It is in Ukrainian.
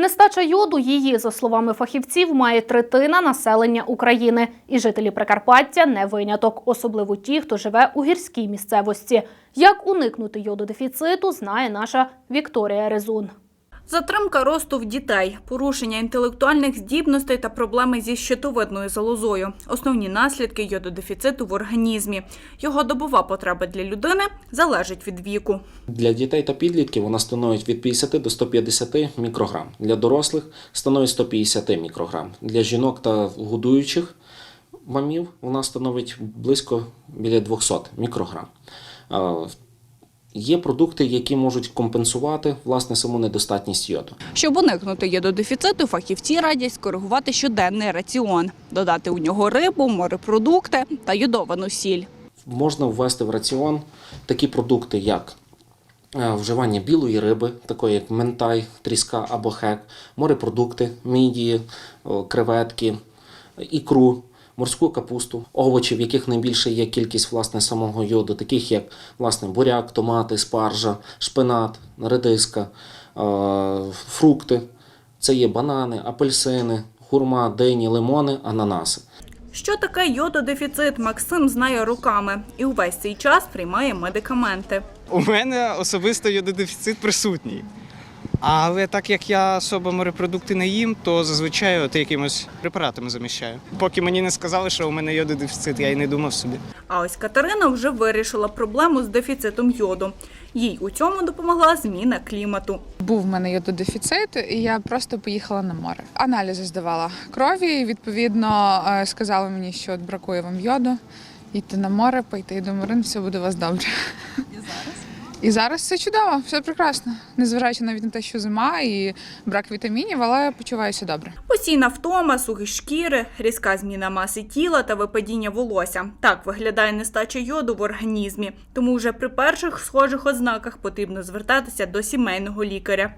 Нестача йоду її, за словами фахівців, має третина населення України. І жителі Прикарпаття не виняток, особливо ті, хто живе у гірській місцевості. Як уникнути йододефіциту, знає наша Вікторія Резун. Затримка росту в дітей, порушення інтелектуальних здібностей та проблеми зі щитовидною залозою – основні наслідки йододефіциту в організмі. Його добова потреба для людини залежить від віку. Для дітей та підлітків вона становить від 50 до 150 мікрограм. Для дорослих становить 150 мікрограм. Для жінок та годуючих мамів вона становить близько біля 200 мікрограм. Є продукти, які можуть компенсувати власне саму недостатність йоду. Щоб уникнути йододефіциту, фахівці радять скоригувати щоденний раціон, додати у нього рибу, морепродукти та йодовану сіль. Можна ввести в раціон такі продукти, як е, вживання білої риби, такої як ментай, тріска або хек, морепродукти, мідії, креветки, ікру, морську капусту, овочі, в яких найбільше є кількість власне самого йоду, таких як власне буряк, томати, спаржа, шпинат, редиска, е, фрукти. Це є банани, апельсини, хурма, дині, лимони, ананаси. Що таке йододефіцит, Максим знає руками і увесь цей час приймає медикаменти. У мене особисто йододефіцит присутній. Але так як я особо морепродукти не їм, то зазвичай от якимось препаратами заміщаю. Поки мені не сказали, що у мене йододефіцит, я й не думав собі. А ось Катерина вже вирішила проблему з дефіцитом йоду. Їй у цьому допомогла зміна клімату. Був в мене йододефіцит, і я просто поїхала на море. Аналізи здавала крові. і, Відповідно, е, сказали мені, що от бракує вам йоду. Йти на море, пойти до Марин, все буде у вас добре. І зараз? І зараз все чудово, все прекрасно. Незважаючи навіть на те, що зима і брак вітамінів, але почуваюся добре. Постійна втома, сухі шкіри, різка зміна маси тіла та випадіння волосся. Так виглядає нестача йоду в організмі. Тому вже при перших схожих ознаках потрібно звертатися до сімейного лікаря.